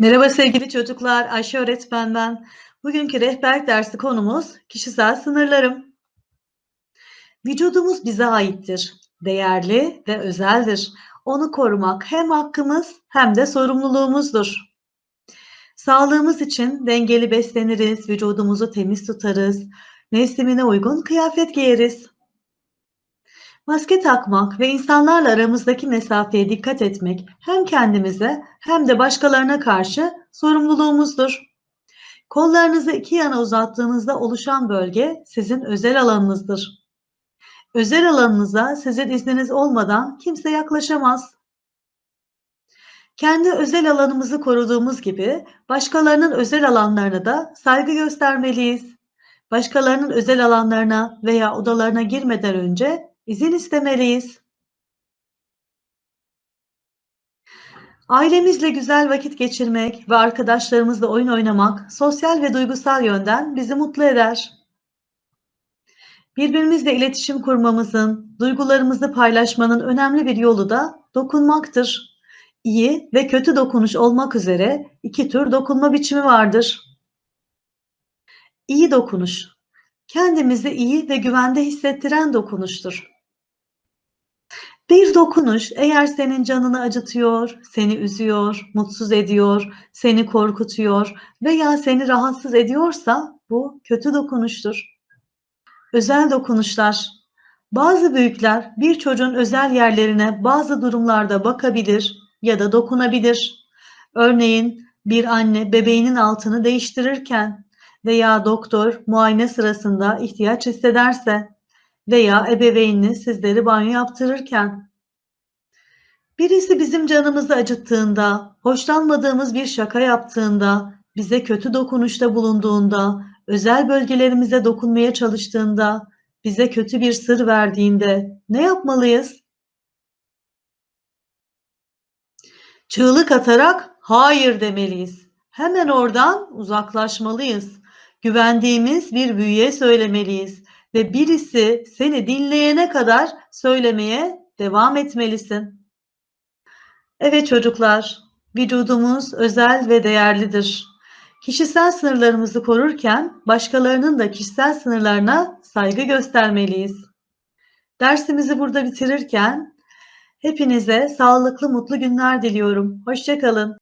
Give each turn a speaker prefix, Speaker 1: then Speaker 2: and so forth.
Speaker 1: Merhaba sevgili çocuklar, Ayşe öğretmen ben. Bugünkü rehber dersi konumuz kişisel sınırlarım. Vücudumuz bize aittir, değerli ve özeldir. Onu korumak hem hakkımız hem de sorumluluğumuzdur. Sağlığımız için dengeli besleniriz, vücudumuzu temiz tutarız, mevsimine uygun kıyafet giyeriz. Maske takmak ve insanlarla aramızdaki mesafeye dikkat etmek hem kendimize hem de başkalarına karşı sorumluluğumuzdur. Kollarınızı iki yana uzattığınızda oluşan bölge sizin özel alanınızdır. Özel alanınıza sizin izniniz olmadan kimse yaklaşamaz. Kendi özel alanımızı koruduğumuz gibi başkalarının özel alanlarına da saygı göstermeliyiz. Başkalarının özel alanlarına veya odalarına girmeden önce izin istemeliyiz. Ailemizle güzel vakit geçirmek ve arkadaşlarımızla oyun oynamak sosyal ve duygusal yönden bizi mutlu eder. Birbirimizle iletişim kurmamızın, duygularımızı paylaşmanın önemli bir yolu da dokunmaktır. İyi ve kötü dokunuş olmak üzere iki tür dokunma biçimi vardır. İyi dokunuş, kendimizi iyi ve güvende hissettiren dokunuştur. Bir dokunuş eğer senin canını acıtıyor, seni üzüyor, mutsuz ediyor, seni korkutuyor veya seni rahatsız ediyorsa bu kötü dokunuştur. Özel dokunuşlar. Bazı büyükler bir çocuğun özel yerlerine bazı durumlarda bakabilir ya da dokunabilir. Örneğin bir anne bebeğinin altını değiştirirken veya doktor muayene sırasında ihtiyaç hissederse veya ebeveyniniz sizleri banyo yaptırırken. Birisi bizim canımızı acıttığında, hoşlanmadığımız bir şaka yaptığında, bize kötü dokunuşta bulunduğunda, özel bölgelerimize dokunmaya çalıştığında, bize kötü bir sır verdiğinde ne yapmalıyız? Çığlık atarak hayır demeliyiz. Hemen oradan uzaklaşmalıyız. Güvendiğimiz bir büyüye söylemeliyiz ve birisi seni dinleyene kadar söylemeye devam etmelisin. Evet çocuklar, vücudumuz özel ve değerlidir. Kişisel sınırlarımızı korurken başkalarının da kişisel sınırlarına saygı göstermeliyiz. Dersimizi burada bitirirken hepinize sağlıklı mutlu günler diliyorum. Hoşçakalın.